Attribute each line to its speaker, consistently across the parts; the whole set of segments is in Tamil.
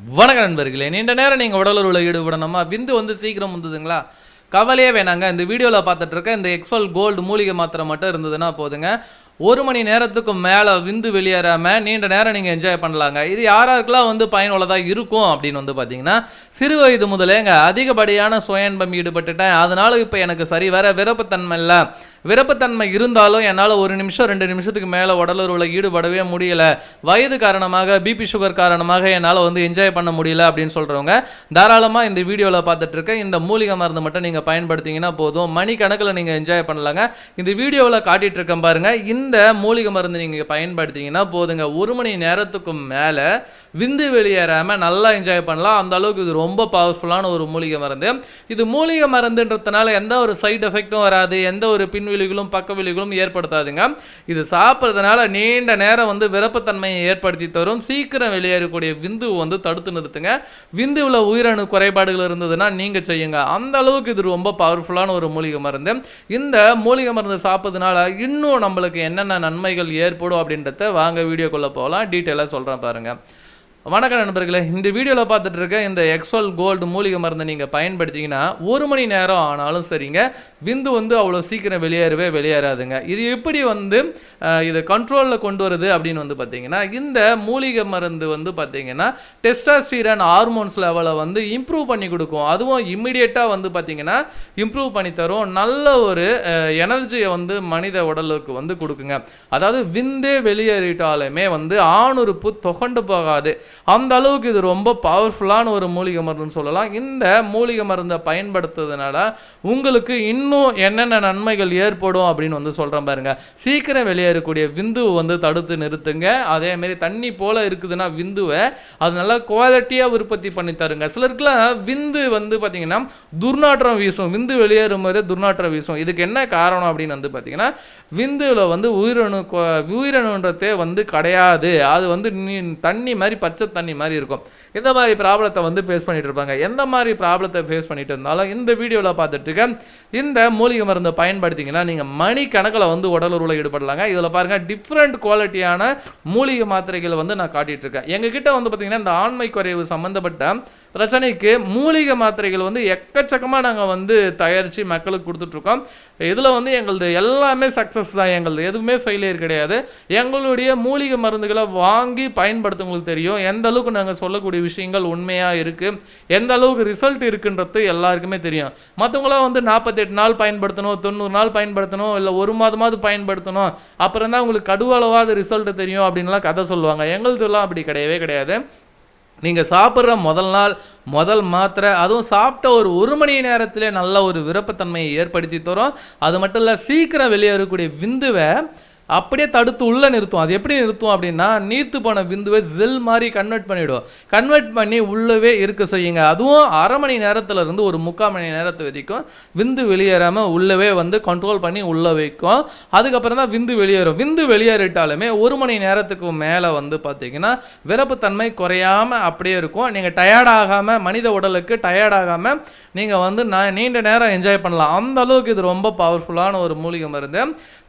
Speaker 1: வணக்க நண்பர்களே நீண்ட நேரம் நீங்கள் உடலுறவுல ஈடுபடணுமா விந்து வந்து சீக்கிரம் வந்ததுங்களா கவலையே வேணாங்க. இந்த வீடியோவில் பார்த்துட்டு இருக்க இந்த எக்ஸ்வல் கோல்டு மூலிகை மாத்திரை மட்டும் இருந்ததுன்னா போதுங்க. ஒரு மணி நேரத்துக்கு மேலே விந்து வெளியேறாமல் நீண்ட நேரம் நீங்கள் என்ஜாய் பண்ணலாங்க. இது யாராருக்கெல்லாம் வந்து பயனுள்ளதாக இருக்கும் அப்படின்னு வந்து பார்த்தீங்கன்னா சிறு வயது முதலேங்க அதிகப்படியான சுயன்பம் ஈடுபட்டுட்டேன். அதனால் இப்போ எனக்கு சரி வர விருப்பத்தன்மை இல்லை. விருப்பத்தன்மை இருந்தாலும் என்னால் ஒரு நிமிஷம் ரெண்டு நிமிஷத்துக்கு மேலே உடலுறவில் ஈடுபடவே முடியல. வயது காரணமாக பிபி சுகர் காரணமாக என்னால் வந்து என்ஜாய் பண்ண முடியல அப்படின்னு சொல்கிறவங்க தாராளமாக இந்த வீடியோவில் பார்த்துட்டு இருக்க இந்த மூலிகை மருந்து மட்டும் நீங்கள் பயன்படுத்திங்கன்னா போதும். மணிக்கணக்கில் நீங்கள் என்ஜாய் பண்ணலாங்க. இந்த வீடியோவில் காட்டிட்டு இருக்கேன் இந்த மூலிகை மருந்து நீங்கள் பயன்படுத்திங்கன்னா போதுங்க. ஒரு மணி நேரத்துக்கும் மேலே விந்து வெளியேறாமல் நல்லா என்ஜாய் பண்ணலாம். அந்த அளவுக்கு இது ரொம்ப பவர்ஃபுல்லான ஒரு மூலிகை மருந்து. இது மூலிகை மருந்துன்றதுனால எந்த ஒரு சைட் எஃபெக்ட்டும் வராது. எந்த ஒரு பின்விழிகளும் பக்க விழிகளும் ஏற்படுத்தாதுங்க. இது சாப்பிட்றதுனால நீண்ட நேரம் வந்து விருப்பத்தன்மையை ஏற்படுத்தி தரும். சீக்கிரம் வெளியேறக்கூடிய விந்து வந்து தடுத்து நிறுத்துங்க. விந்துவில் உயிரணு குறைபாடுகள் இருந்ததுன்னா நீங்கள் செய்யுங்க. அந்த அளவுக்கு இது ரொம்ப பவர்ஃபுல்லான ஒரு மூலிகை மருந்து. இந்த மூலிகை மருந்து சாப்பிட்றதுனால இன்னும் நம்மளுக்கு என்னென்ன நன்மைகள் ஏற்படும் அப்படின்றத வாங்க வீடியோக்குள்ளே போகலாம். டீட்டெயிலாக சொல்கிறேன் பாருங்கள் வணக்கம் நண்பர்களே. இந்த வீடியோவில் பார்த்துட்டு இருக்க இந்த எக்ஸ்வல் கோல்டு மூலிகை மருந்தை நீங்கள் பயன்படுத்திங்கன்னா ஒரு மணி நேரம் ஆனாலும் சரிங்க. விந்து வந்து அவ்வளோ சீக்கிரம் வெளியேறவே வெளியேறாதுங்க. இது எப்படி வந்து இதை கண்ட்ரோலில் கொண்டு வருது அப்படின்னு வந்து பார்த்தீங்கன்னா இந்த மூலிகை மருந்து வந்து பார்த்தீங்கன்னா டெஸ்டாஸ்டீரன் ஹார்மோன்ஸ் லெவலை வந்து இம்ப்ரூவ் பண்ணி கொடுக்கும். அதுவும் இம்மிடியேட்டாக வந்து பார்த்தீங்கன்னா இம்ப்ரூவ் பண்ணி தரும். நல்ல ஒரு எனர்ஜியை வந்து மனித உடலுக்கு வந்து கொடுக்குங்க. அதாவது விந்தே வெளியேறிட்டாலுமே வந்து ஆணுறுப்பு தொகண்டு போகாது. அந்த அளவுக்கு இது ரொம்ப பவர்ஃபுல்லான ஒரு மூலிகை மருந்துன்னு சொல்லலாம். இந்த மூலிகை மருந்தை பயன்படுத்துறதுனால உங்களுக்கு இன்னும் என்னென்ன நன்மைகள் ஏற்படும் அப்படின்னு வந்து சொல்கிறேன் பாருங்க. சீக்கிரம் வெளியேறக்கூடிய விந்துவை வந்து தடுத்து நிறுத்துங்க. அதேமாரி தண்ணி போல இருக்குதுன்னா விந்துவை அது நல்லா குவாலிட்டியாக உற்பத்தி பண்ணி தருங்க. சிலருக்குலாம் விந்து வந்து பார்த்தீங்கன்னா துர்நாற்றம் வீசும். விந்து வெளியேறும் போதே துர்நாற்றம் வீசும். இதுக்கு என்ன காரணம் அப்படின்னு வந்து பார்த்தீங்கன்னா விந்துவில் வந்து உயிரணு உயிரணுன்றதே வந்து கிடையாது. அது வந்து தண்ணி மாதிரி பச்சை தண்ணி மாதிரி இருக்கும். இந்த மாதிரி ப்ராப்ளத்தை வந்து ஃபேஸ் பண்ணிட்டு இருப்பாங்க. எந்த மாதிரி ப்ராப்ளத்தை ஃபேஸ் பண்ணிட்டு இருந்தாலும் இந்த வீடியோவில் பார்த்துட்டு இருக்க இந்த மூலிகை மருந்தை பயன்படுத்திங்கன்னா நீங்கள் மணி கணக்கில் வந்து உடலுறவில் ஈடுபடலாங்க. இதில் பாருங்கள் டிஃப்ரெண்ட் குவாலிட்டியான மூலிகை மாத்திரைகளை வந்து நான் காட்டிட்டு இருக்கேன் எங்ககிட்ட வந்து பார்த்தீங்கன்னா இந்த ஆண்மை குறைவு சம்மந்தப்பட்ட பிரச்சனைக்கு மூலிகை மாத்திரைகள் வந்து எக்கச்சக்கமாக நாங்கள் வந்து தயாரித்து மக்களுக்கு கொடுத்துட்ருக்கோம் இதில் வந்து எங்களது எல்லாமே சக்ஸஸ் தான். எங்களது எதுவுமே ஃபெயிலியர் கிடையாது. எங்களுடைய மூலிகை மருந்துகளை வாங்கி பயன்படுத்தவங்களுக்கு தெரியும். எந்த அளவுக்கு நாங்கள் சொல்லக்கூடிய விஷயங்கள் உண்மையாக இருக்குது எந்த அளவுக்கு ரிசல்ட் இருக்குன்றது எல்லாருக்குமே தெரியும். மற்றவங்களாம் வந்து நாற்பத்தெட்டு நாள் பயன்படுத்தணும் தொண்ணூறு நாள் பயன்படுத்தணும் இல்லை ஒரு மாதமாவது பயன்படுத்தணும் அப்புறம் தான் உங்களுக்கு கடுவளவாத ரிசல்ட் தெரியும் அப்படின்லாம் கதை சொல்லுவாங்க. எங்களுதுலாம் அப்படி கிடையவே கிடையாது. நீங்கள் சாப்பிட்ற முதல் நாள் முதல் மாத்திரை அதுவும் சாப்பிட்ட ஒரு ஒரு மணி நேரத்திலே நல்ல ஒரு விருப்பத்தன்மையை ஏற்படுத்தி தரும். அது மட்டும் இல்லை சீக்கிரம் வெளியேறக்கூடிய விந்துவை அப்படியே தடுத்து உள்ளே நிறுத்தும். அது எப்படி நிறுத்தும் அப்படின்னா நீர்த்து போன விந்துவை ஜெல் மாதிரி கன்வெர்ட் பண்ணிவிடும் கன்வெர்ட் பண்ணி உள்ளவே இருக்க செய்யுங்க. அதுவும் அரை மணி நேரத்தில் இருந்து ஒரு முக்கால் மணி நேரத்து வரைக்கும் விந்து வெளியேறாமல் உள்ளவே வந்து கண்ட்ரோல் பண்ணி உள்ளே வைக்கும். அதுக்கப்புறம் தான் விந்து வெளியேறும். விந்து வெளியேறிட்டாலுமே ஒரு மணி நேரத்துக்கு மேலே வந்து பார்த்தீங்கன்னா விரப்புத்தன்மை குறையாம அப்படியே இருக்கும். நீங்கள் டயர்டாகாமல் மனித உடலுக்கு டயர்டாகாமல் நீங்கள் வந்து நான் நீண்ட நேரம் என்ஜாய் பண்ணலாம். அந்த அளவுக்கு இது ரொம்ப பவர்ஃபுல்லான ஒரு மூலிகை மருந்து.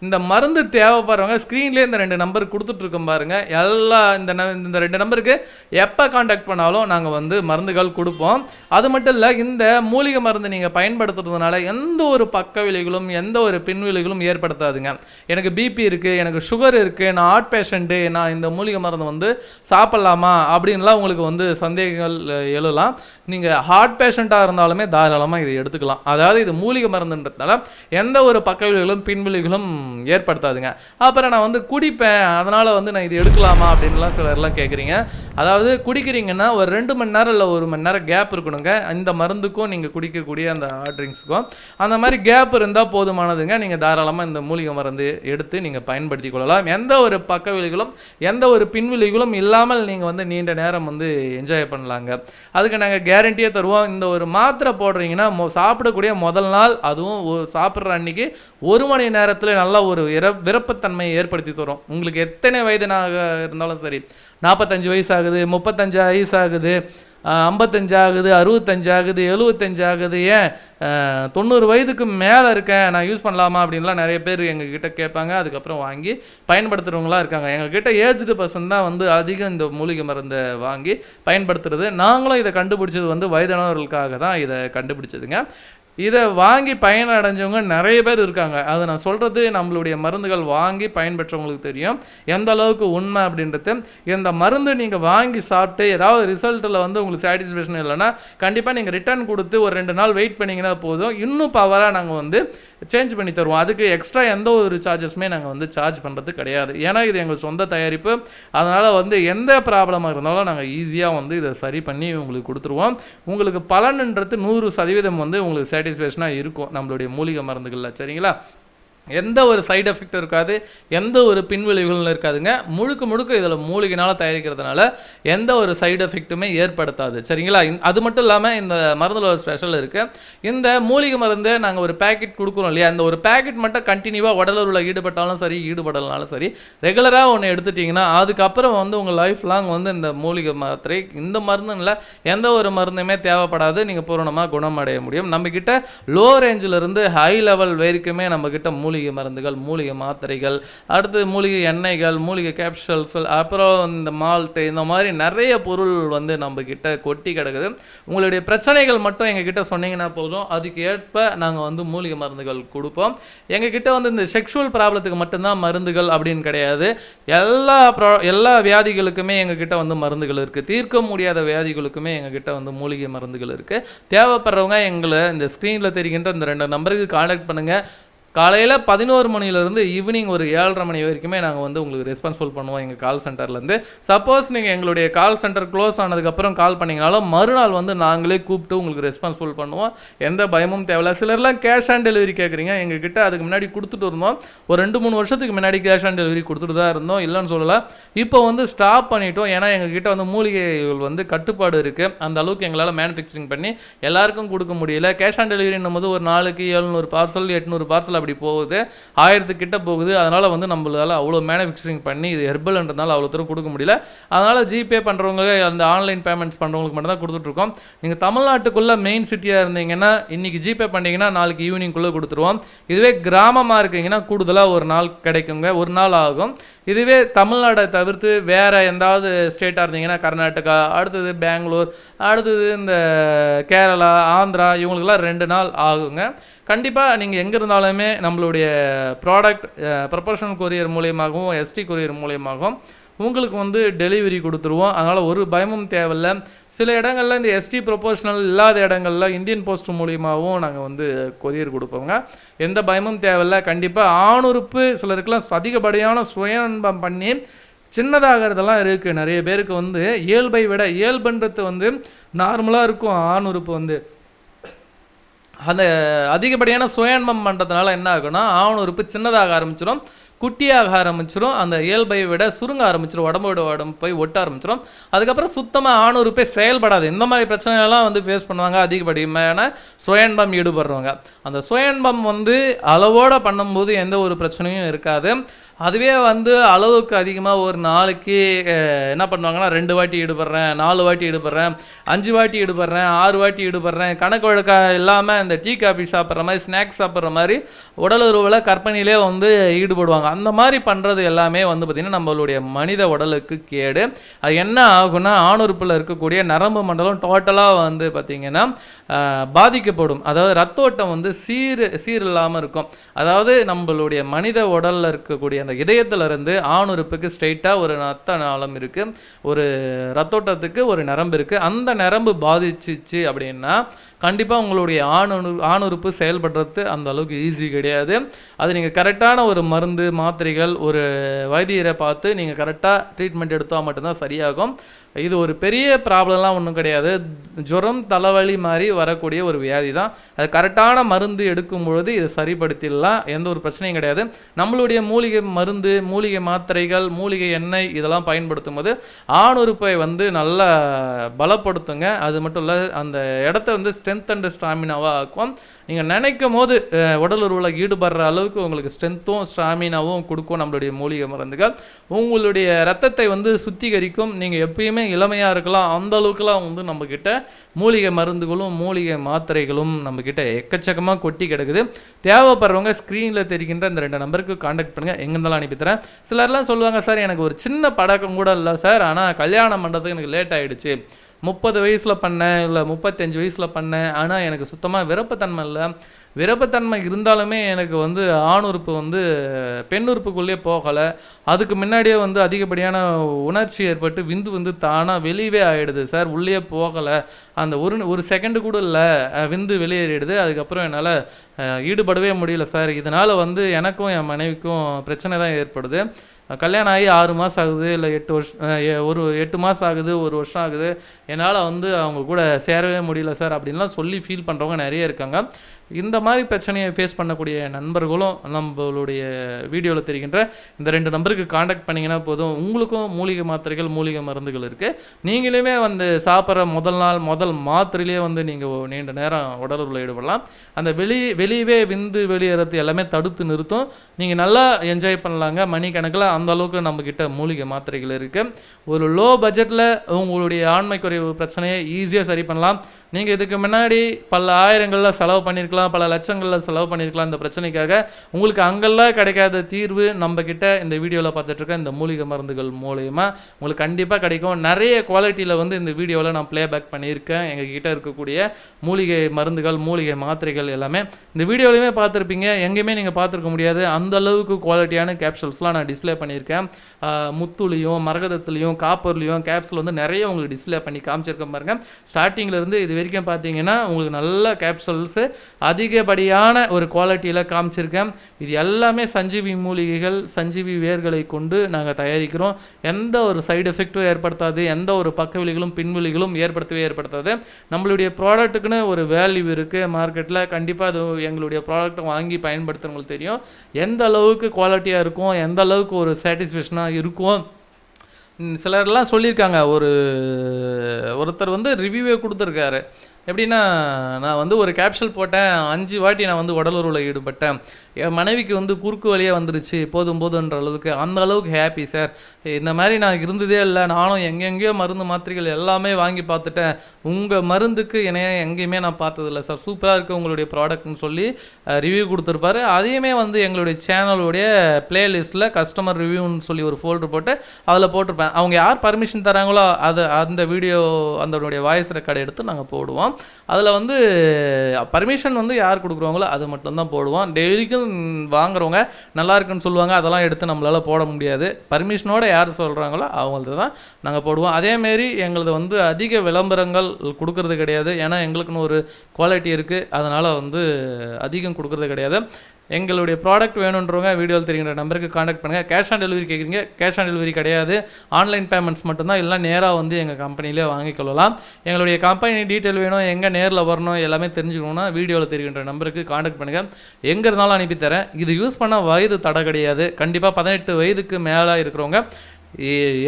Speaker 1: இந்த மருந்து தேவை தேவைப்படுறவங்க ஸ்க்ரீன்லேயே இந்த ரெண்டு நம்பர் கொடுத்துட்ருக்கோம் பாருங்கள் எல்லா இந்த ந- இந்த ரெண்டு நம்பருக்கு எப்போ காண்டாக்ட் பண்ணாலும் நாங்கள் வந்து மருந்துகள் கொடுப்போம். அது மட்டும் இல்லை இந்த மூலிகை மருந்து நீங்கள் பயன்படுத்துறதுனால எந்த ஒரு பக்க விலைகளும் எந்த ஒரு பின்விலைகளும் ஏற்படுத்தாதுங்க. எனக்கு பிபி இருக்குது எனக்கு சுகர் இருக்குது நான் ஹார்ட் பேஷண்ட்டு நான் இந்த மூலிகை மருந்து வந்து சாப்பிட்லாமா அப்படின்லாம் உங்களுக்கு வந்து சந்தேகங்கள் எழலாம். நீங்கள் ஹார்ட் பேஷண்ட்டாக இருந்தாலுமே தாராளமாக இதை எடுத்துக்கலாம். அதாவது இது மூலிகை மருந்துன்றதுனால எந்த ஒரு பக்க விளைவுகளும் பின்விளைவுகளும் ஏற்படுத்தாதுங்க. அப்புறம் நான் வந்து குடிப்பேன். அதனால் வந்து நான் இது எடுக்கலாமா அப்படின்லாம் சிலர்லாம் கேட்குறீங்க அதாவது குடிக்கிறீங்கன்னா ஒரு ரெண்டு மணி நேரம் இல்லை ஒரு மணி நேரம் கேப் இருக்கணுங்க. இந்த மருந்துக்கும் நீங்கள் குடிக்கக்கூடிய அந்த ஹார்ட் ட்ரிங்க்ஸுக்கும் அந்த மாதிரி கேப் இருந்தால் போதுமானதுங்க. நீங்கள் தாராளமாக இந்த மூலிகை மருந்து எடுத்து நீங்கள் பயன்படுத்தி கொள்ளலாம். எந்த ஒரு பக்க விலைகளும் எந்த ஒரு பின்விளைவுகளும் இல்லாமல் நீங்கள் வந்து நீண்ட நேரம் வந்து என்ஜாய் பண்ணலாங்க. அதுக்கு நாங்கள் கேரண்டியே தருவோம். இந்த ஒரு மாத்திரை போடுறீங்கன்னா சாப்பிடக்கூடிய முதல் நாள் அதுவும் சாப்பிட்ற அன்னைக்கு ஒரு மணி நேரத்தில் நல்ல ஒரு விரப்பத்தை தன்மையை ஏற்படுத்தி தரும். உங்களுக்கு எத்தனை வயதுனாக இருந்தாலும் சரி. நாற்பத்தஞ்சு வயசு ஆகுது முப்பத்தஞ்சு வயசு ஆகுது ஐம்பத்தஞ்சு ஆகுது அறுபத்தஞ்சு ஆகுது எழுபத்தஞ்சு ஆகுது ஏன் தொண்ணூறு வயதுக்கு மேலே இருக்கேன் நான் யூஸ் பண்ணலாமா அப்படின்லாம் நிறைய பேர் எங்ககிட்ட கேட்பாங்க. அதுக்கப்புறம் வாங்கி பயன்படுத்துகிறவங்களாம் இருக்காங்க. எங்ககிட்ட ஏஜ்டு பர்சன் தான் வந்து அதிகம் இந்த மூலிகை மருந்தை வாங்கி பயன்படுத்துறது. நாங்களும் இதை கண்டுபிடிச்சது வந்து வயதானவர்களுக்காக தான் இதை கண்டுபிடிச்சதுங்க. இதை வாங்கி பயனடைஞ்சவங்க நிறைய பேர் இருக்காங்க. அதை நான் சொல்கிறது நம்மளுடைய மருந்துகள் வாங்கி பயன்பெற்றவங்களுக்கு தெரியும். எந்த அளவுக்கு உண்மை அப்படின்றது. இந்த மருந்து நீங்கள் வாங்கி சாப்பிட்டு ஏதாவது ரிசல்ட்டில் வந்து உங்களுக்கு சாட்டிஸ்ஃபேக்ஷன் இல்லைன்னா கண்டிப்பாக நீங்கள் ரிட்டர்ன் கொடுத்து ஒரு ரெண்டு நாள் வெயிட் பண்ணிங்கன்னா போதும். இன்னும் பவராக நாங்கள் வந்து சேஞ்ச் பண்ணி தருவோம். அதுக்கு எக்ஸ்ட்ரா எந்த ஒரு சார்ஜஸுமே நாங்கள் வந்து சார்ஜ் பண்ணுறது கிடையாது. ஏன்னா இது எங்கள் சொந்த தயாரிப்பு. அதனால் வந்து எந்த ப்ராப்ளமாக இருந்தாலும் நாங்கள் ஈஸியாக வந்து இதை சரி பண்ணி உங்களுக்கு கொடுத்துருவோம். உங்களுக்கு பலன்ன்றது நூறு சதவீதம் வந்து உங்களுக்கு சாட்டிஸ்ஃபேக்ஷனாக இருக்கும். நம்மளுடைய மூலிகை மருந்துகளில். சரிங்களா? எந்த ஒரு சைடு எஃபெக்டும் இருக்காது எந்த ஒரு பின்விளைவுகளும் இருக்காதுங்க. முழுக்க முழுக்க இதில் மூலிகைனால் தயாரிக்கிறதுனால எந்த ஒரு சைடு எஃபெக்ட்டுமே ஏற்படுத்தாது. சரிங்களா? அது மட்டும் இல்லாமல் இந்த மருந்தில் ஒரு ஸ்பெஷல் இருக்குது இந்த மூலிகை மருந்து நாங்கள் ஒரு பேக்கெட் கொடுக்குறோம் இல்லையா? அந்த ஒரு பேக்கெட் மட்டும் கண்டினியூவாக உடலுறவில் ஈடுபட்டாலும் சரி ஈடுபடலனாலும் சரி ரெகுலராக ஒன்று எடுத்துட்டிங்கன்னா அதுக்கப்புறம் வந்து உங்கள் லைஃப் லாங் வந்து இந்த மூலிகை மாத்திரை இந்த மருந்து இல்லை எந்த ஒரு மருந்துமே தேவைப்படாது. நீங்கள் பூரணமாக குணமடைய முடியும். நம்மக்கிட்ட லோ ரேஞ்சிலிருந்து ஹை லெவல் வரைக்குமே நம்மக்கிட்ட மூலிகை மூலிகை மருந்துகள் மூலிகை மாத்திரைகள் அடுத்து மூலிகை எண்ணெய்கள் மூலிகை கேப்சல்ஸ் அப்புறம் இந்த மால்ட்டு இந்த மாதிரி நிறைய பொருள் வந்து நம்மக்கிட்ட கொட்டி கிடக்குது. உங்களுடைய பிரச்சனைகள் மட்டும் எங்ககிட்ட சொன்னீங்கன்னா போதும். அதுக்கு ஏற்ப நாங்கள் வந்து மூலிகை மருந்துகள் கொடுப்போம். எங்ககிட்ட வந்து இந்த செக்ஷுவல் ப்ராப்ளத்துக்கு மட்டும்தான் மருந்துகள் அப்படின்னு கிடையாது. எல்லா ப்ரா எல்லா வியாதிகளுக்குமே எங்ககிட்ட வந்து மருந்துகள் இருக்குது தீர்க்க முடியாத வியாதிகளுக்குமே எங்ககிட்ட வந்து மூலிகை மருந்துகள் இருக்குது தேவைப்படுறவங்க எங்களை இந்த ஸ்க்ரீனில் தெரிகின்ற இந்த ரெண்டு நம்பருக்கு காண்டாக்ட் பண்ணுங்கள் காலையில் பதினோரு மணிலேருந்து ஈவினிங் ஒரு ஏழரை மணி வரைக்குமே நாங்கள் வந்து உங்களுக்கு ரெஸ்பான்சிபிள் பண்ணுவோம் எங்கள் கால் சென்டர்லேருந்து சப்போஸ் நீங்கள் எங்களுடைய கால் சென்டர் க்ளோஸ் ஆனதுக்கப்புறம் கால் பண்ணிங்கனாலும் மறுநாள் வந்து நாங்களே கூப்பிட்டு உங்களுக்கு ரெஸ்பான்சிபிள் பண்ணுவோம். எந்த பயமும் தேவையில்ல. சிலர்லாம் கேஷ் ஆன் டெலிவரி கேட்குறீங்க எங்ககிட்ட அதுக்கு முன்னாடி கொடுத்துட்டு இருந்தோம். ஒரு ரெண்டு மூணு வருஷத்துக்கு முன்னாடி கேஷ் ஆன் டெலிவரி கொடுத்துட்டு தான் இருந்தோம். இல்லைன்னு சொல்லலை. இப்போ வந்து ஸ்டாப் பண்ணிட்டோம். ஏன்னா எங்ககிட்ட வந்து மூலிகைகள் வந்து கட்டுப்பாடு இருக்குது அந்த அளவுக்கு எங்களால் மேனுஃபேக்சரிங் பண்ணி எல்லாருக்கும் கொடுக்க முடியல. கேஷ் ஆன் டெலிவரின்னும் போது ஒரு நாளைக்கு எழுநூறு பார்சல் எட்நூறு பார்சல் அப்படி போகுது ஆயிரத்துக்கிட்ட போகுது. அதனால் வந்து நம்மளால் அவ்வளோ மேனுஃபேக்சரிங் பண்ணி இது ஹெர்பல்ன்றதுனால அவ்வளோ தூரம் கொடுக்க முடியல. அதனால் ஜிபே பண்ணுறவங்க அந்த ஆன்லைன் பேமெண்ட்ஸ் பண்ணுறவங்களுக்கு மட்டும் தான் கொடுத்துட்ருக்கோம். நீங்கள் தமிழ்நாட்டுக்குள்ளே மெயின் சிட்டியாக இருந்தீங்கன்னா இன்றைக்கி ஜிபே பண்ணீங்கன்னா நாளைக்கு ஈவினிங்குள்ளே கொடுத்துருவோம். இதுவே கிராமமாக இருக்கீங்கன்னா கூடுதலாக ஒரு நாள் கிடைக்குங்க. ஒரு நாள் ஆகும். இதுவே தமிழ்நாடை தவிர்த்து வேறு எந்தாவது ஸ்டேட்டாக இருந்தீங்கன்னா கர்நாடகா அடுத்தது பெங்களூர் அடுத்தது இந்த கேரளா ஆந்திரா இவங்களுக்கெல்லாம் ரெண்டு நாள் ஆகுங்க. கண்டிப்பாக நீங்கள் எங்கே இருந்தாலுமே நம்மளுடைய ப்ராடக்ட் ப்ரொபோஷனல் கொரியர் மூலியமாகவும் எஸ்டி கொரியர் மூலியமாகவும் உங்களுக்கு வந்து டெலிவரி கொடுத்துருவோம். அதனால் ஒரு பயமும் தேவையில்ல. சில இடங்களில் இந்த எஸ்டி ப்ரொபோஷனல் இல்லாத இடங்களில் இந்தியன் போஸ்ட் மூலியமாகவும் நாங்கள் வந்து கொரியர் கொடுப்போங்க. எந்த பயமும் தேவையில்ல. கண்டிப்பாக ஆணுறுப்பு சிலருக்குலாம் அதிகப்படியான சுயநன்பம் பண்ணி சின்னதாகிறதெல்லாம் இருக்குது நிறைய பேருக்கு வந்து இயல்பை விட இயல்புன்றது வந்து நார்மலாக இருக்கும். ஆணுறுப்பு வந்து அந்த அதிகப்படியான சுயன்பம் பண்ணுறதுனால என்ன ஆகும்னா ஆவண உறுப்பு சின்னதாக ஆரம்பிச்சிடும் குட்டியாக ஆரம்பிச்சிடும் அந்த இயல்பை விட சுருங்க ஆரம்பிச்சிடும் உடம்போட உடம்பு போய் ஒட்ட ஆரம்பிச்சிடும் அதுக்கப்புறம் சுத்தமாக ஆணூறு போய் செயல்படாது. இந்த மாதிரி பிரச்சனைகள்லாம் வந்து ஃபேஸ் பண்ணுவாங்க அதிகப்படியான சுயன்பம் ஈடுபடுறவங்க. அந்த சுயன்பம் வந்து அளவோடு பண்ணும்போது எந்த ஒரு பிரச்சனையும் இருக்காது. அதுவே வந்து அளவுக்கு அதிகமாக ஒரு நாளைக்கு என்ன பண்ணுவாங்கன்னா ரெண்டு வாட்டி ஈடுபடுறேன் நாலு வாட்டி ஈடுபடுறேன் அஞ்சு வாட்டி ஈடுபடுறேன் ஆறு வாட்டி ஈடுபடுறேன் கணக்கு வழக்கம் இல்லாமல் இந்த டீ காபி சாப்பிட்ற மாதிரி ஸ்நாக்ஸ் சாப்பிட்ற மாதிரி உடல் உறவில் கற்பனையிலே வந்து ஈடுபடுவாங்க. அந்த மாதிரி பண்ணுறது எல்லாமே வந்து பார்த்திங்கன்னா நம்மளுடைய மனித உடலுக்கு கேடு. அது என்ன ஆகும்னா ஆணுறுப்பில் இருக்கக்கூடிய நரம்பு மண்டலம் டோட்டலாக வந்து பார்த்திங்கன்னா பாதிக்கப்படும். அதாவது ரத்த ஓட்டம் வந்து சீர் சீர் இல்லாமல் இருக்கும். அதாவது நம்மளுடைய மனித உடலில் இருக்கக்கூடிய அந்த இதயத்தில் இருந்து ஆணுறுப்புக்கு ஸ்ட்ரெயிட்டாக ஒரு ரத்த நாளம் இருக்குது ஒரு ரத்தோட்டத்துக்கு ஒரு நரம்பு இருக்குது அந்த நரம்பு பாதிச்சிச்சு அப்படின்னா கண்டிப்பாக உங்களுடைய ஆணுறு ஆணுறுப்பு செயல்படுறது அந்த அளவுக்கு ஈஸி கிடையாது. அது நீங்கள் கரெக்டான ஒரு மருந்து மாத்திரைகள் ஒரு வைத்தியரை பார்த்து நீங்கள் கரெக்டாக ட்ரீட்மெண்ட் எடுத்தால் மட்டும்தான் சரியாகும். இது ஒரு பெரிய ப்ராப்ளம்லாம் ஒன்றும் கிடையாது. ஜுரம் தலைவலி மாதிரி வரக்கூடிய ஒரு வியாதி தான். அது கரெக்டான மருந்து எடுக்கும் பொழுது இதை சரிப்படுத்திடலாம். எந்த ஒரு பிரச்சனையும் கிடையாது. நம்மளுடைய மூலிகை மருந்து மூலிகை மாத்திரைகள் மூலிகை எண்ணெய் இதெல்லாம் பயன்படுத்தும் போது ஆணுறுப்பை வந்து நல்லா பலப்படுத்துங்க. அது மட்டும் இல்லை அந்த இடத்த வந்து ஸ்ட்ரென்த் அண்ட் ஸ்டாமினாவாக ஆக்கும். நீங்கள் நினைக்கும் போது உடல் உருவில் ஈடுபடுற அளவுக்கு உங்களுக்கு ஸ்ட்ரென்த்தும் ஸ்டாமினாவும் கொடுக்கும் நம்மளுடைய மூலிகை மருந்துகள். உங்களுடைய ரத்தத்தை வந்து சுத்திகரிக்கும். நீங்கள் எப்பயுமே இளமையாக இருக்கலாம். அந்த அளவுக்குலாம் வந்து நம்மக்கிட்ட மூலிகை மருந்துகளும் மூலிகை மாத்திரைகளும் நம்மக்கிட்ட எக்கச்சக்கமாக கொட்டி கிடக்குது. தேவைப்படுறவங்க ஸ்க்ரீனில் தெரிகின்ற இந்த ரெண்டு நம்பருக்கு காண்டாக்ட் பண்ணுங்கள் எங்கே இருந்தாலும் அனுப்பித்தரேன் சிலர்லாம் சொல்லுவாங்க சார் எனக்கு ஒரு சின்ன பழக்கம் கூட இல்லை சார். ஆனால் கல்யாணம் பண்ணுறதுக்கு எனக்கு லேட் ஆகிடுச்சு முப்பது வயசில் பண்ணேன் இல்லை முப்பத்தஞ்சு வயசில் பண்ணேன். ஆனால் எனக்கு சுத்தமாக விருப்பத்தன்மை இல்லை. விரப்பத்தன்மை இருந்தாலுமே எனக்கு வந்து ஆண் உறுப்பு வந்து பெண் உறுப்புக்குள்ளேயே போகலை. அதுக்கு முன்னாடியே வந்து அதிகப்படியான உணர்ச்சி ஏற்பட்டு விந்து வந்து தானாக வெளியவே ஆகிடுது சார் உள்ளே போகலை. அந்த ஒரு ஒரு செகண்டு கூட இல்லை. விந்து வெளியேறிடுது. அதுக்கப்புறம் என்னால் ஈடுபடவே முடியல சார். இதனால் வந்து எனக்கும் என் மனைவிக்கும் பிரச்சனை தான் ஏற்படுது. கல்யாணம் ஆகி ஆறு மாதம் ஆகுது இல்லை எட்டு வருஷம் எ- ஒரு எட்டு மாதம் ஆகுது ஒரு வருஷம் ஆகுது. என்னால் வந்து அவங்க கூட சேரவே முடியல சார் அப்படின்லாம் சொல்லி ஃபீல் பண்ணுறவங்க நிறைய இருக்காங்க. இந்த மாதிரி பிரச்சனையை ஃபேஸ் பண்ணக்கூடிய நண்பர்களும் நம்மளுடைய வீடியோவில் தெரிகின்ற இந்த ரெண்டு நம்பருக்கு காண்டாக்ட் பண்ணிங்கன்னா போதும். உங்களுக்கும் மூலிகை மாத்திரைகள் மூலிகை மருந்துகள் இருக்குது நீங்களுமே வந்து சாப்பிட்ற முதல் நாள் முதல் மாத்திரையிலே வந்து நீங்கள் நீண்ட நேரம் உடலுள்ள ஈடுபடலாம். அந்த வெளி வெளியவே விந்து வெளியேறது எல்லாமே தடுத்து நிறுத்தும். நீங்கள் நல்லா என்ஜாய் பண்ணலாங்க. மணிக்கணக்கில் அந்த அளவுக்கு நம்மக்கிட்ட மூலிகை மாத்திரைகள் இருக்குது ஒரு லோ பட்ஜெட்டில் உங்களுடைய ஆண்மை குறைவு பிரச்சனையை ஈஸியாக சரி பண்ணலாம். நீங்கள் இதுக்கு முன்னாடி பல ஆயிரங்களில் செலவு பண்ணியிருக்கலாம் பல லட்சங்களில் செலவு பண்ணியிருக்கலாம் இந்த பிரச்சனைக்காக. உங்களுக்கு அங்கெல்லாம் கிடைக்காத தீர்வு நம்ம கிட்ட இந்த வீடியோவில் பார்த்துட்டு இந்த மூலிகை மருந்துகள் மூலயமா உங்களுக்கு கண்டிப்பாக கிடைக்கும். நிறைய குவாலிட்டியில் வந்து இந்த வீடியோவில் நான் ப்ளேபேக் பண்ணியிருக்கேன். எங்ககிட்ட இருக்கக்கூடிய மூலிகை மருந்துகள் மூலிகை மாத்திரைகள் எல்லாமே. இந்த வீடியோலையுமே பார்த்துருப்பீங்க. எங்கேயுமே நீங்கள் பார்த்துருக்க முடியாது. அந்த அளவுக்கு குவாலிட்டியான கேப்சூல்ஸ்லாம் நான் டிஸ்ப்ளே பண்ணியிருக்கேன். முத்துலையும் மரகதத்துலையும் காப்பர்லையும் கேப்சூல் வந்து நிறைய உங்களுக்கு டிஸ்ப்ளே பண்ணி காமிச்சிருக்க பாருங்க. ஸ்டார்டிங்ல இருந்து இது வரைக்கும் பார்த்தீங்கன்னா உங்களுக்கு நல்ல கேப்சூல்ஸு அதிகப்படியான ஒரு குவாலிட்டியில் காமிச்சிருக்கேன். இது எல்லாமே சஞ்சீவி மூலிகைகள் சஞ்சீவி வேர்களை கொண்டு நாங்கள் தயாரிக்கிறோம். எந்த ஒரு சைடு எஃபெக்ட்டும் ஏற்படுத்தாது எந்த ஒரு பக்கவிலிகளும் பின்விலிகளும் ஏற்படுத்தவே ஏற்படுத்தாது. நம்மளுடைய ப்ராடக்ட்டுக்குன்னு ஒரு வேல்யூ இருக்குது மார்க்கெட்டில் கண்டிப்பாக அது எங்களுடைய ப்ராடக்ட்டை வாங்கி பயன்படுத்துறவங்களுக்கு தெரியும். எந்த அளவுக்கு குவாலிட்டியாக இருக்கும் எந்த அளவுக்கு ஒரு சாட்டிஸ்ஃபேக்ஷனாக இருக்கும். சிலர்லாம் சொல்லியிருக்காங்க. ஒரு ஒருத்தர் வந்து ரிவ்யூவே கொடுத்துருக்காரு. எப்படின்னா நான் வந்து ஒரு கேப்ஷல் போட்டேன் அஞ்சு வாட்டி நான் வந்து உடலுறவில் ஈடுபட்டேன். என் மனைவிக்கு வந்து குறுக்கு வழியாக வந்துருச்சு போதும் போதுன்ற அளவுக்கு. அந்த அளவுக்கு ஹாப்பி சார் இந்த மாதிரி நான் இருந்ததே இல்லை நானும் எங்கெங்கேயோ மருந்து மாத்திரைகள் எல்லாமே வாங்கி பார்த்துட்டேன். உங்கள் மருந்துக்கு என்னைய எங்கேயுமே நான் பார்த்ததில்ல சார் சூப்பராக இருக்குது உங்களுடைய ப்ராடக்ட்னு சொல்லி ரிவ்யூ கொடுத்துருப்பாரு. அதையுமே வந்து எங்களுடைய சேனலுடைய பிளேலிஸ்ட்டில் கஸ்டமர் ரிவ்யூன்னு சொல்லி ஒரு ஃபோல்டர் போட்டு அதில் போட்டிருப்பேன். அவங்க யார் பர்மிஷன் தராங்களோ அது அந்த வீடியோ அதனுடைய வாய்ஸ் ரெக்கார்டு எடுத்து நாங்கள் போடுவோம். அதில் வந்து பர்மிஷன் வந்து யார் கொடுக்குறாங்களோ அது மட்டும்தான் போடுவோம் டெய்லிக்கும் வாங்குறவங்க நல்லா இருக்குன்னு சொல்லுவாங்க அதெல்லாம் எடுத்து நம்மளால் போட முடியாது. பர்மிஷனோட யார் சொல்கிறாங்களோ அவங்கள்ட்ட தான் நாங்கள் போடுவோம். அதேமாரி எங்களது வந்து அதிக விளம்பரங்கள் கொடுக்கறது கிடையாது. ஏன்னா எங்களுக்குன்னு ஒரு குவாலிட்டி இருக்குது அதனால் வந்து அதிகம் கொடுக்கறது கிடையாது. எங்களுடைய ப்ராடக்ட் வேணுன்றவங்க வீடியோவில் தெரிகிற நம்பருக்கு காண்டாக்ட் பண்ணுங்கள் கேஷ் ஆன் டெலிவரி கேட்குறீங்க. கேஷ் ஆன் டெலிவரி கிடையாது. ஆன்லைன் பேமெண்ட்ஸ் மட்டும்தான். இல்லை நேராக வந்து எங்கள் கம்பெனியிலே வாங்கிக்கொள்ளலாம் எங்களுடைய கம்பெனி டீட்டெயில் வேணும். எங்கே நேரில் வரணும் எல்லாமே தெரிஞ்சுக்கணும்னா வீடியோவில் தெரிகின்ற நம்பருக்கு காண்டாக்ட் பண்ணுங்கள் எங்கே இருந்தாலும் அனுப்பித்தரேன் இது யூஸ் பண்ண வயது தடை கிடையாது. கண்டிப்பாக பதினெட்டு வயதுக்கு மேலே இருக்கிறவங்க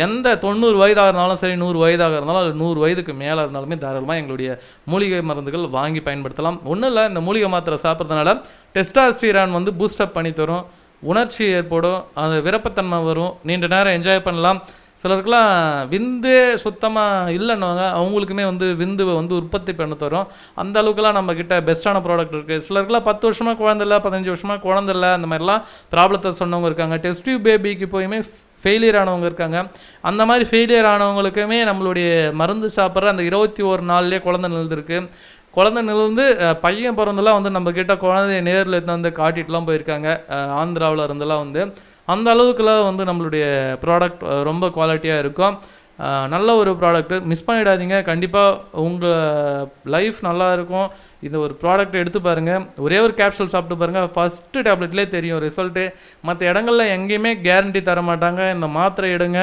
Speaker 1: எந்த தொண்ணூறு வயதாக இருந்தாலும் சரி நூறு வயதாக இருந்தாலும் அது நூறு வயதுக்கு மேலே இருந்தாலுமே தாராளமாக எங்களுடைய மூலிகை மருந்துகள் வாங்கி பயன்படுத்தலாம். ஒன்றும் இல்லை இந்த மூலிகை மாத்திரை சாப்பிட்றதுனால டெஸ்டாஸ்டிரான் வந்து பூஸ்டப் பண்ணி தரும். உணர்ச்சி ஏற்படும் அந்த விருப்பத்தன்மை வரும். நீண்ட நேரம் என்ஜாய் பண்ணலாம். சிலருக்குலாம் விந்து சுத்தமாக இல்லைன்னுவாங்க. அவங்களுக்குமே வந்து விந்துவை வந்து உற்பத்தி பண்ண தரும். அந்த அளவுக்குலாம் நம்ம கிட்ட பெஸ்ட்டான ப்ராடக்ட் இருக்குது சிலருக்குலாம் பத்து வருஷமாக குழந்தை இல்லை பதினஞ்சு வருஷமாக குழந்தை இல்லை அந்த மாதிரிலாம் ப்ராப்ளத்தை சொன்னவங்க இருக்காங்க. டெஸ்ட் டியூப் பேபிக்கு போயுமே ஃபெயிலியர் ஆனவங்க இருக்காங்க. அந்த மாதிரி ஃபெயிலியர் ஆனவங்களுக்குமே நம்மளுடைய மருந்து சாப்பிட்ற அந்த இருபத்தி ஒரு நாள்லேயே குழந்தை நிலந்திருக்கு. குழந்தை நிலந்து பையன் பிறந்தெல்லாம் வந்து நம்ம கிட்ட குழந்தைய நேரில் எடுத்து வந்து காட்டிட்டுலாம் போயிருக்காங்க. ஆந்திராவில் இருந்தெல்லாம் வந்து. அந்த அளவுக்குலாம் வந்து நம்மளுடைய ப்ராடக்ட் ரொம்ப குவாலிட்டியாக இருக்கும். நல்ல ஒரு ப்ராடக்ட்டு மிஸ் பண்ணிடாதீங்க. கண்டிப்பாக உங்கள் லைஃப் நல்லா இருக்கும். இந்த ஒரு ப்ராடக்ட் எடுத்து பாருங்கள் ஒரே ஒரு கேப்சூல் சாப்பிட்டு பாருங்கள் ஃபஸ்ட்டு டேப்லெட்லேயே தெரியும் ரிசல்ட்டு மற்ற இடங்கள்ல எங்கேயுமே கேரண்டி தர மாட்டாங்க இந்த மாத்திரை எடுங்க.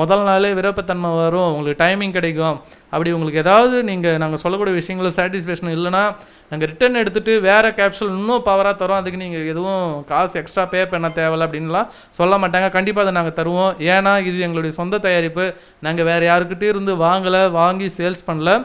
Speaker 1: முதல் நாளே விருப்பத்தன்மை வரும் உங்களுக்கு டைமிங் கிடைக்கும். அப்படி உங்களுக்கு ஏதாவது நீங்கள் நாங்கள் சொல்லக்கூடிய விஷயங்களில் சாட்டிஸ்ஃபேக்ஷன் இல்லைன்னா நாங்கள் ரிட்டர்ன் எடுத்துகிட்டு வேறு கேப்சூல் இன்னும் பவராக தரோம். அதுக்கு நீங்கள் எதுவும் காசு எக்ஸ்ட்ரா பே பண்ண தேவையில்ல அப்படின்லாம் சொல்ல மாட்டாங்க. கண்டிப்பாக அதை நாங்கள் தருவோம். ஏன்னா இது எங்களுடைய சொந்த தயாரிப்பு. நாங்கள் வேறு யாருக்கிட்டே இருந்து வாங்கலை வாங்கி சேல்ஸ் பண்ணல.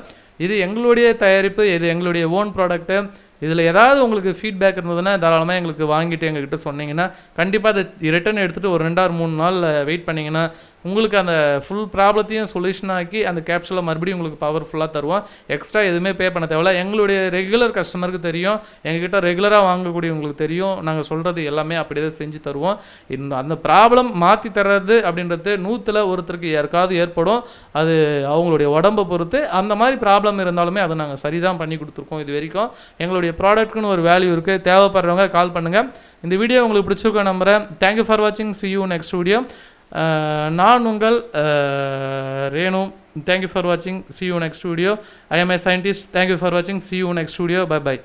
Speaker 1: இது எங்களுடைய தயாரிப்பு இது எங்களுடைய ஓன் ப்ராடக்ட்டு இதில் ஏதாவது உங்களுக்கு ஃபீட்பேக் இருந்ததுன்னா தாராளமாக எங்களுக்கு வாங்கிட்டு எங்ககிட்ட சொன்னீங்கன்னா கண்டிப்பாக அதை ரிட்டர்ன் எடுத்துகிட்டு ஒரு ரெண்டாறு மூணு நாள் வெயிட் பண்ணிங்கன்னா உங்களுக்கு அந்த ஃபுல் ப்ராப்ளத்தையும் சொல்யூஷன் ஆக்கி அந்த கேப்சூலை மறுபடியும் உங்களுக்கு பவர்ஃபுல்லாக தருவோம் எக்ஸ்ட்ரா எதுவுமே பே பண்ண தேவையில்ல. எங்களுடைய ரெகுலர் கஸ்டமருக்கு தெரியும். எங்ககிட்ட ரெகுலராக வாங்கக்கூடியவங்களுக்கு தெரியும். நாங்கள் சொல்கிறது எல்லாமே அப்படி தான் செஞ்சு தருவோம். இந்த அந்த ப்ராப்ளம் மாற்றி தர்றது அப்படின்றது நூற்றில் ஒருத்தருக்கு யாருக்காவது ஏற்படும். அது அவங்களுடைய உடம்பை பொறுத்து அந்த மாதிரி ப்ராப்ளம் இருந்தாலுமே அதை நாங்கள் சரி தான் பண்ணி கொடுத்துருக்கோம் இது வரைக்கும். எங்களுடைய ப்ராடக்ட்னு ஒரு வேல்யூ இருக்குது தேவைப்படுறவங்க கால் பண்ணுங்கள் இந்த வீடியோ உங்களுக்கு பிடிச்சிருக்க நம்புகிறேன் தேங்க்யூ ஃபார் வாட்சிங் சி யூ நெக்ஸ்ட் வீடியோ நான் உங்கள் ரேணு. தேங்க்யூ ஃபார் வாட்சிங் C you next video I M A scientist thank you for வாட்சிங் C you next video by by